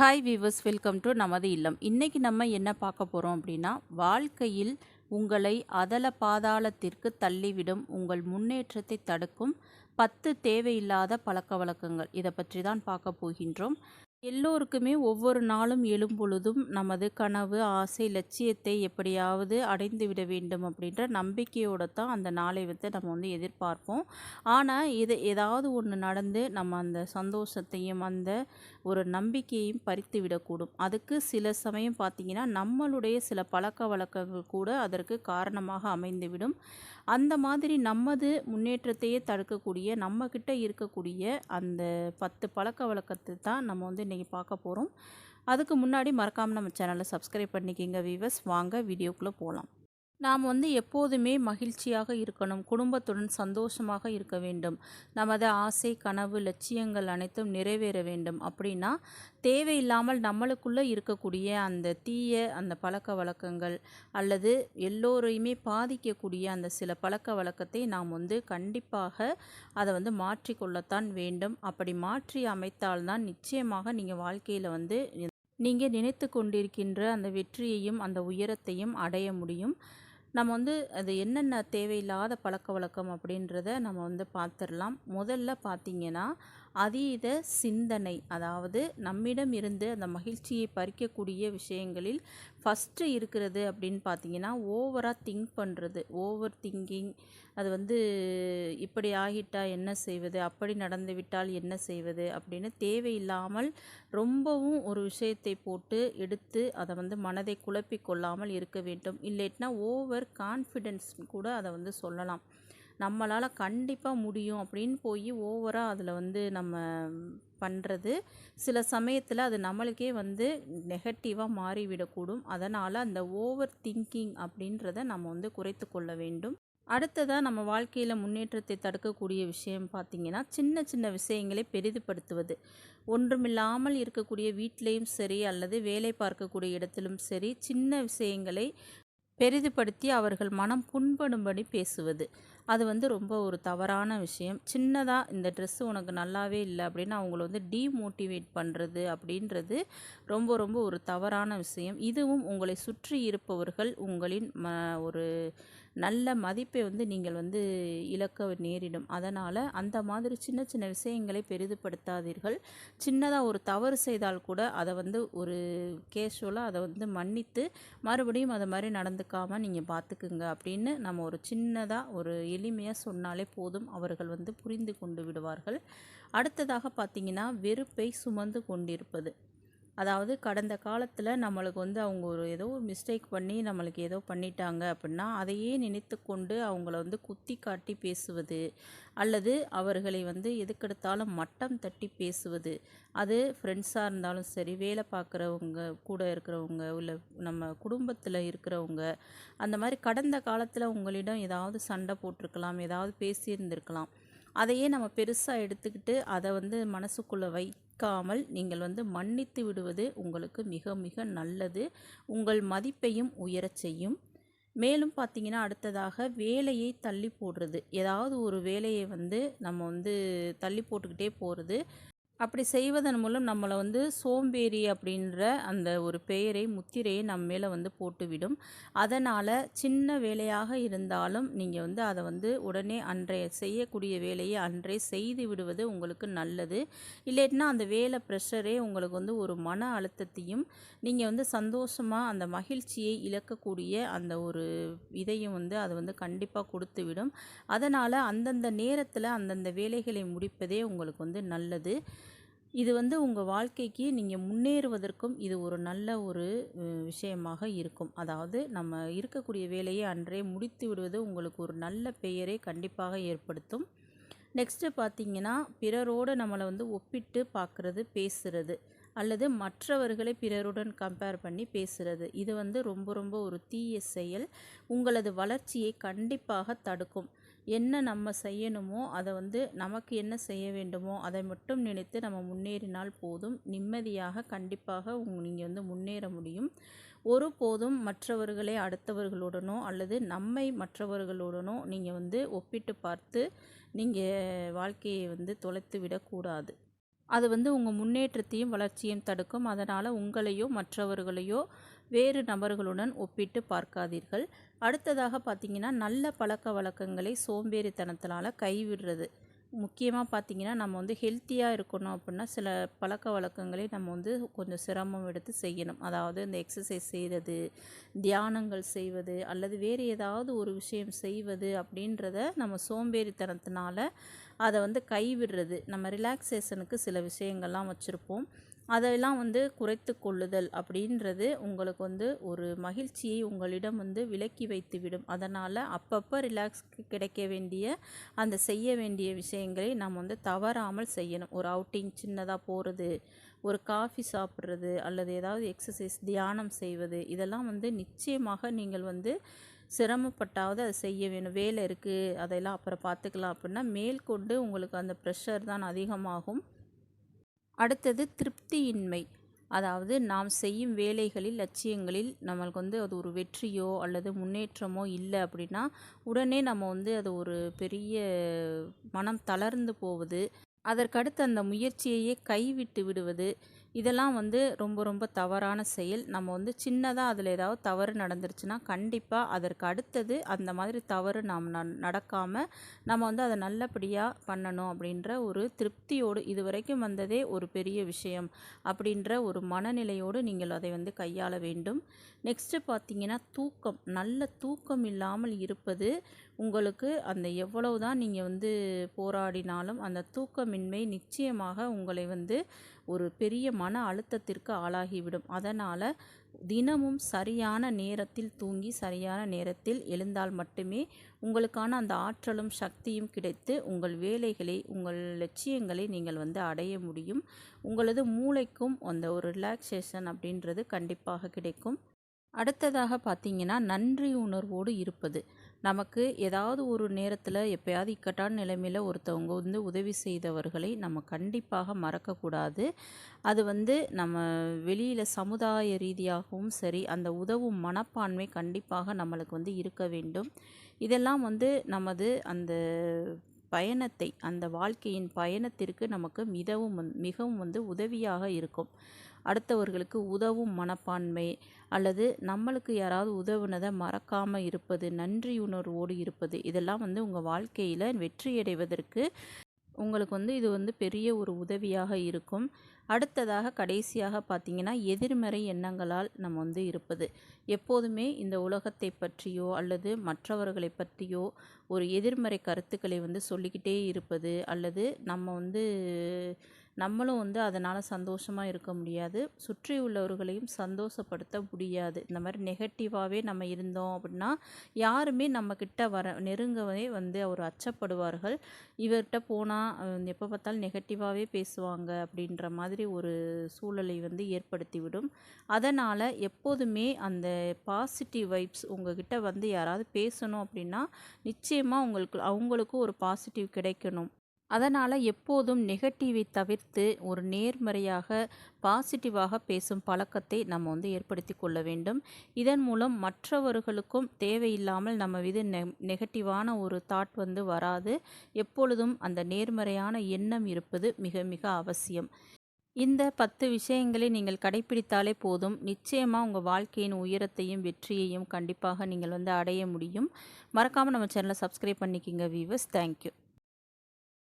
Hi viewers welcome to நமது இல்லம். இன்றைக்கி நம்ம என்ன பார்க்க போகிறோம் அப்படின்னா வாழ்க்கையில் உங்களை அதல பாதாளத்திற்கு தள்ளிவிடும் உங்கள் முன்னேற்றத்தை தடுக்கும் பத்து தேவையில்லாத பழக்க வழக்கங்கள். இதை பற்றி தான் பார்க்க போகின்றோம். எல்லோருக்குமே ஒவ்வொரு நாளும் எழும் பொழுதும் நமது கனவு ஆசை லட்சியத்தை எப்படியாவது அடைந்து விட வேண்டும் அப்படின்ற நம்பிக்கையோடு தான் அந்த நாளை வந்து நம்ம வந்து எதிர்பார்ப்போம். ஆனால் இது ஏதாவது ஒன்று நடந்து நம்ம அந்த சந்தோஷத்தையும் அந்த ஒரு நம்பிக்கையும் பறித்து விடக்கூடும். அதுக்கு சில சமயம் பார்த்திங்கன்னா நம்மளுடைய சில பழக்க வழக்கங்கள் கூட அதற்கு காரணமாக அமைந்துவிடும். அந்த மாதிரி நமது முன்னேற்றத்தையே தடுக்கக்கூடிய நம்மக்கிட்ட இருக்கக்கூடிய அந்த பத்து பழக்க வழக்கத்தை தான் நம்ம வந்து இன்றைக்கி பார்க்க போகிறோம் அதுக்கு முன்னாடி மறக்காமல் நம்ம சேனலை சப்ஸ்கிரைப் பண்ணிக்கிங்க வீவர்ஸ் வாங்க வீடியோக்குள்ளே போகலாம் நாம் வந்து எப்போதுமே மகிழ்ச்சியாக இருக்கணும் குடும்பத்துடன் சந்தோஷமாக இருக்க வேண்டும். நமது ஆசை கனவு லட்சியங்கள் அனைத்தும் நிறைவேற வேண்டும். அப்படின்னா தேவையில்லாமல் நம்மளுக்குள்ளே இருக்கக்கூடிய அந்த தீய அந்த பழக்க வழக்கங்கள் அல்லது எல்லோரையுமே பாதிக்கக்கூடிய அந்த சில பழக்க வழக்கத்தை நாம் வந்து கண்டிப்பாக அதை வந்து மாற்றிக்கொள்ளத்தான் வேண்டும். அப்படி மாற்றி அமைத்தால்தான் நிச்சயமாக நீங்கள் வாழ்க்கையில் வந்து நீங்கள் நினைத்து கொண்டிருக்கின்ற அந்த வெற்றியையும் அந்த உயரத்தையும் அடைய முடியும். நம்ம வந்து அது என்னென்ன தேவையில்லாத பழக்க வழக்கம் அப்படின்றத நம்ம வந்து பார்த்துடலாம். முதல்ல பார்த்திங்கன்னா அதீத சிந்தனை அதாவது நம்மிடம் இருந்து அந்த மகிழ்ச்சியை பறிக்கக்கூடிய விஷயங்களில் ஃபஸ்ட்டு இருக்கிறது அப்படின்னு பார்த்தீங்கன்னா ஓவராக திங்க் பண்ணுறது ஓவர் திங்கிங். அது வந்து இப்படி ஆகிட்டா என்ன செய்வது? அப்படி நடந்து விட்டால் என்ன செய்வது? அப்படின்னு தேவையில்லாமல் ரொம்பவும் ஒரு விஷயத்தை போட்டு எடுத்து அதை வந்து மனதை குழப்பி கொள்ளாமல் இருக்க வேண்டும். இல்லைட்னா ஓவர் கான்ஃபிடென்ஸ் கூட அதை வந்து சொல்லலாம். நம்மளால் கண்டிப்பாக முடியும் அப்படின்னு போய் ஓவராக அதில் வந்து நம்ம பண்ணுறது சில சமயத்தில் அது நம்மளுக்கே வந்து நெகட்டிவாக மாறிவிடக்கூடும். அதனால் அந்த ஓவர் திங்கிங் அப்படின்றத நம்ம வந்து குறைத்து கொள்ள வேண்டும். அடுத்ததாக நம்ம வாழ்க்கையில் முன்னேற்றத்தை தடுக்கக்கூடிய விஷயம் பார்த்திங்கன்னா சின்ன சின்ன விஷயங்களை பெரிதுபடுத்துவது. ஒன்றுமில்லாமல் இருக்கக்கூடிய வீட்லேயும் சரி அல்லது வேலை பார்க்கக்கூடிய இடத்திலும் சரி சின்ன விஷயங்களை பெரிதுபடுத்தி அவர்கள் மனம் புண்படும்படி பேசுவது. அது வந்து ரொம்ப ஒரு தவறான விஷயம். சின்னதாக இந்த ட்ரெஸ்ஸு உனக்கு நல்லாவே இல்லை அப்படின்னு அவங்கள வந்து டீமோட்டிவேட் பண்ணுறது அப்படின்றது ரொம்ப ரொம்ப ஒரு தவறான விஷயம். இதுவும் உங்களை சுற்றி இருப்பவர்கள் உங்களின் ம ஒரு நல்ல மதிப்பை வந்து நீங்கள் வந்து இழக்க நேரிடும். அதனால் அந்த மாதிரி சின்ன சின்ன விஷயங்களை பெரிதுபடுத்தாதீர்கள். சின்னதாக ஒரு தவறு செய்தால் கூட அதை வந்து ஒரு கேஷுவலாக அதை வந்து மன்னித்து மறுபடியும் அதை மாதிரி நடந்துக்காமல் நீங்கள் பார்த்துக்குங்க அப்படின்னு நம்ம ஒரு சின்னதாக ஒரு எளிமையாக சொன்னாலே போதும். அவர்கள் வந்து புரிந்து கொண்டு விடுவார்கள். அடுத்ததாக பார்த்திங்கன்னா வெறுப்பை சுமந்து கொண்டிருப்பது. அதாவது கடந்த காலத்தில் நம்மளுக்கு வந்து அவங்க ஒரு ஏதோ ஒரு மிஸ்டேக் பண்ணி நம்மளுக்கு ஏதோ பண்ணிட்டாங்க அப்படின்னா அதையே நினைத்து கொண்டு அவங்கள வந்து குத்தி காட்டி பேசுவது அல்லது அவர்களை வந்து எதுக்கெடுத்தாலும் மட்டம் தட்டி பேசுவது. அது ஃப்ரெண்ட்ஸாக இருந்தாலும் சரி வேலை பார்க்குறவங்க கூட இருக்கிறவங்க இல்லை நம்ம குடும்பத்தில் இருக்கிறவங்க அந்த மாதிரி கடந்த காலத்தில் உங்களிடம் ஏதாவது சண்டை போட்டிருக்கலாம் ஏதாவது பேசியிருந்திருக்கலாம். அதையே நம்ம பெருசாக எடுத்துக்கிட்டு அதை வந்து மனசுக்குள்ளே வை வைக்காமல் நீங்கள் வந்து மன்னித்து விடுவது உங்களுக்கு மிக மிக நல்லது. உங்கள் மதிப்பையும் உயரச் செய்யும். மேலும் பார்த்தீங்கன்னா அடுத்ததாக வேலையை தள்ளி போடுறது. ஏதாவது ஒரு வேலையை வந்து நம்ம வந்து தள்ளி போட்டுக்கிட்டே போகிறது அப்படி செய்வதன் மூலம் நம்மளை வந்து சோம்பேறி அப்படின்ற அந்த ஒரு பெயரை முத்திரையை நம்ம மேலே வந்து போட்டுவிடும். அதனால் சின்ன வேலையாக இருந்தாலும் நீங்கள் வந்து அதை வந்து உடனே அன்றைய செய்யக்கூடிய வேலையை அன்றே செய்து விடுவது உங்களுக்கு நல்லது. இல்லைன்னா அந்த வேலை ப்ரெஷரே உங்களுக்கு வந்து ஒரு மன அழுத்தத்தையும் நீங்கள் வந்து சந்தோஷமாக அந்த மகிழ்ச்சியை இழக்கக்கூடிய அந்த ஒரு இதையும் வந்து அதை வந்து கண்டிப்பாக கொடுத்துவிடும். அதனால் அந்தந்த நேரத்தில் அந்தந்த வேலைகளை முடிப்பதே உங்களுக்கு வந்து நல்லது. இது வந்து உங்கள் வாழ்க்கைக்கு நீங்கள் முன்னேறுவதற்கும் இது ஒரு நல்ல ஒரு விஷயமாக இருக்கும். அதாவது நம்ம இருக்கக்கூடிய வேலையை அன்றே முடித்து விடுவது உங்களுக்கு ஒரு நல்ல பெயரை கண்டிப்பாக ஏற்படுத்தும். நெக்ஸ்ட்டு பார்த்திங்கன்னா பிறரோடு நம்மளை வந்து ஒப்பிட்டு பார்க்குறது பேசுகிறது அல்லது மற்றவர்களை பிறருடன் கம்பேர் பண்ணி பேசுகிறது இது வந்து ரொம்ப ரொம்ப ஒரு தீய செயல். உங்களது வளர்ச்சியை கண்டிப்பாக தடுக்கும். என்ன நம்ம செய்யணுமோ அதை வந்து நமக்கு என்ன செய்ய வேண்டுமோ அதை மட்டும் நினைத்து நம்ம முன்னேறினால் போதும். நிம்மதியாக கண்டிப்பாக நீங்கள் வந்து முன்னேற முடியும். ஒருபோதும் மற்றவர்களை அடுத்தவர்களுடனோ அல்லது நம்மை மற்றவர்களுடனோ நீங்கள் வந்து ஒப்பிட்டு பார்த்து நீங்கள் வாழ்க்கையை வந்து தொலைத்து விடக்கூடாது. அது வந்து உங்கள் முன்னேற்றத்தையும் வளர்ச்சியும் தடுக்கும். அதனால் உங்களையோ மற்றவர்களையோ வேறு நபர்களுடன் ஒப்பிட்டு பார்க்காதீர்கள். அடுத்ததாக பார்த்தீங்கன்னா நல்ல பழக்க வழக்கங்களை சோம்பேறித்தனத்தினால கைவிடுறது. முக்கியமாக பார்த்தீங்கன்னா நம்ம வந்து ஹெல்த்தியாக இருக்கணும் அப்படின்னா சில பழக்க வழக்கங்களை நம்ம வந்து கொஞ்சம் சிரமம் எடுத்து செய்யணும். அதாவது இந்த எக்ஸசைஸ் செய்கிறது தியானங்கள் செய்வது அல்லது வேறு ஏதாவது ஒரு விஷயம் செய்வது அப்படின்றத நம்ம சோம்பேறித்தனத்தினால அதை வந்து கைவிடுறது. நம்ம ரிலாக்ஸேஷனுக்கு சில விஷயங்கள்லாம் வச்சுருப்போம். அதையெல்லாம் வந்து குறைத்து கொள்ளுதல் அப்படின்றது உங்களுக்கு வந்து ஒரு மகிழ்ச்சியை உங்களிடம் வந்து விலக்கி வைத்து விடும் அதனால் அப்பப்போ ரிலாக்ஸ் கிடைக்க வேண்டிய அந்த செய்ய வேண்டிய விஷயங்களை நாம் வந்து தவறாமல் செய்யணும். ஒரு அவுட்டிங் சின்னதாக போகிறது ஒரு காஃபி சாப்பிட்றது அல்லது ஏதாவது எக்ஸசைஸ் தியானம் செய்வது இதெல்லாம் வந்து நிச்சயமாக நீங்கள் வந்து சிரமப்பட்டாவது அதை செய்ய வேணும். வேலை இருக்குது அதையெல்லாம் அப்புறம் பார்த்துக்கலாம் அப்படின்னா மேற்கொண்டு உங்களுக்கு அந்த ப்ரெஷர் தான் அதிகமாகும். அடுத்தது திருப்தியின்மை. அதாவது நாம் செய்யும் வேலைகளில் லட்சியங்களில் நம்மளுக்கு வந்து அது ஒரு வெற்றியோ அல்லது முன்னேற்றமோ இல்லை அப்படின்னா உடனே நம்ம வந்து அது ஒரு பெரிய மனம் தளர்ந்து போவது அதற்கடுத்து அந்த முயற்சியையே கைவிட்டு விடுவது இதெல்லாம் வந்து ரொம்ப ரொம்ப தவறான செயல். நம்ம வந்து சின்னதாக அதில் ஏதாவது தவறு நடந்துருச்சுன்னா கண்டிப்பாக அதற்கு அடுத்தது அந்த மாதிரி தவறு நாம் நடக்காமல் நம்ம வந்து அதை நல்லபடியாக பண்ணணும் அப்படின்ற ஒரு திருப்தியோடு இது வரைக்கும் வந்ததே ஒரு பெரிய விஷயம் அப்படின்ற ஒரு மனநிலையோடு நீங்கள் அதை வந்து கையாள வேண்டும். நெக்ஸ்ட்டு பார்த்தீங்கன்னா தூக்கம். நல்ல தூக்கம் இல்லாமல் இருப்பது உங்களுக்கு அந்த எவ்வளவு தான் நீங்கள் வந்து போராடினாலும் அந்த தூக்கமின்மை நிச்சயமாக உங்களை வந்து ஒரு பெரிய மன அழுத்தத்திற்கு ஆளாகிவிடும். அதனால் தினமும் சரியான நேரத்தில் தூங்கி சரியான நேரத்தில் எழுந்தால் மட்டுமே உங்களுக்கான அந்த ஆற்றலும் சக்தியும் கிடைத்து உங்கள் வேலைகளை உங்கள் லட்சியங்களை நீங்கள் வந்து அடைய முடியும். உங்களது மூளைக்கும் அந்த ஒரு ரிலாக்ஸேஷன் அப்படின்றது கண்டிப்பாக கிடைக்கும். அடுத்ததாக பார்த்தீங்கன்னா நன்றி உணர்வோடு இருப்பது. நமக்கு ஏதாவது ஒரு நேரத்தில் எப்போயாவது இக்கட்டான நிலைமையில் ஒருத்தவங்க வந்து உதவி செய்தவர்களை நம்ம கண்டிப்பாக மறக்கக்கூடாது. அது வந்து நம்ம வெளியில் சமுதாய ரீதியாகவும் சரி அந்த உதவும் மனப்பான்மை கண்டிப்பாக நம்மளுக்கு வந்து இருக்க வேண்டும். இதெல்லாம் வந்து நமது அந்த பயணத்தை அந்த வாழ்க்கையின் பயணத்திற்கு நமக்கு மிகவும் மிகவும் வந்து உதவியாக இருக்கும். அடுத்தவர்களுக்கு உதவும் மனப்பான்மை அல்லது நம்மளுக்கு யாராவது உதவுனதை மறக்காமல் இருப்பது நன்றியுணர்வோடு இருப்பது இதெல்லாம் வந்து உங்கள் வாழ்க்கையில் வெற்றியடைவதற்கு உங்களுக்கு வந்து இது வந்து பெரிய ஒரு உதவியாக இருக்கும். அடுத்ததாக கடைசியாக பார்த்தீங்கன்னா எதிர்மறை எண்ணங்களால் நம்ம வந்து இருப்பது. எப்போதுமே இந்த உலகத்தை பற்றியோ அல்லது மற்றவர்களை பற்றியோ ஒரு எதிர்மறை கருத்துக்களை வந்து சொல்லிக்கிட்டே இருப்பது அல்லது நம்ம வந்து நம்மளும் வந்து அதனால் சந்தோஷமாக இருக்க முடியாது. சுற்றி உள்ளவர்களையும் சந்தோஷப்படுத்த முடியாது. இந்த மாதிரி நெகட்டிவாகவே நம்ம இருந்தோம் அப்படின்னா யாருமே நம்மக்கிட்ட வர நெருங்கவே வந்து அவர் அச்சப்படுவார்கள். இவர்கிட்ட போனால் எப்போ பார்த்தாலும் நெகட்டிவாகவே பேசுவாங்க அப்படின்ற மாதிரி ஒரு சூழலை வந்து ஏற்படுத்திவிடும். அதனால் எப்போதுமே அந்த பாசிட்டிவ் வைப்ஸ் உங்ககிட்ட வந்து யாராவது பேசணும் அப்படின்னா நிச்சயமாக உங்களுக்கு அவங்களுக்கும் ஒரு பாசிட்டிவ் கிடைக்கணும். அதனால் எப்போதும் நெகட்டிவை தவிர்த்து ஒரு நேர்மறையாக பாசிட்டிவாக பேசும் பழக்கத்தை நம்ம வந்து ஏற்படுத்தி கொள்ள வேண்டும். இதன் மூலம் மற்றவர்களுக்கும் தேவையில்லாமல் நம்ம மீது நெ நெகட்டிவான ஒரு தாட் வந்து வராது. எப்பொழுதும் அந்த நேர்மறையான எண்ணம் இருப்பது மிக மிக அவசியம். இந்த பத்து விஷயங்களை நீங்கள் கடைப்பிடித்தாலே போதும். நிச்சயமாக உங்கள் வாழ்க்கையின் உயரத்தையும் வெற்றியையும் கண்டிப்பாக நீங்கள் வந்து அடைய முடியும். மறக்காமல் நம்ம சேனலை சப்ஸ்கிரைப் பண்ணிக்கிங்க வீவர்ஸ் தேங்க்யூ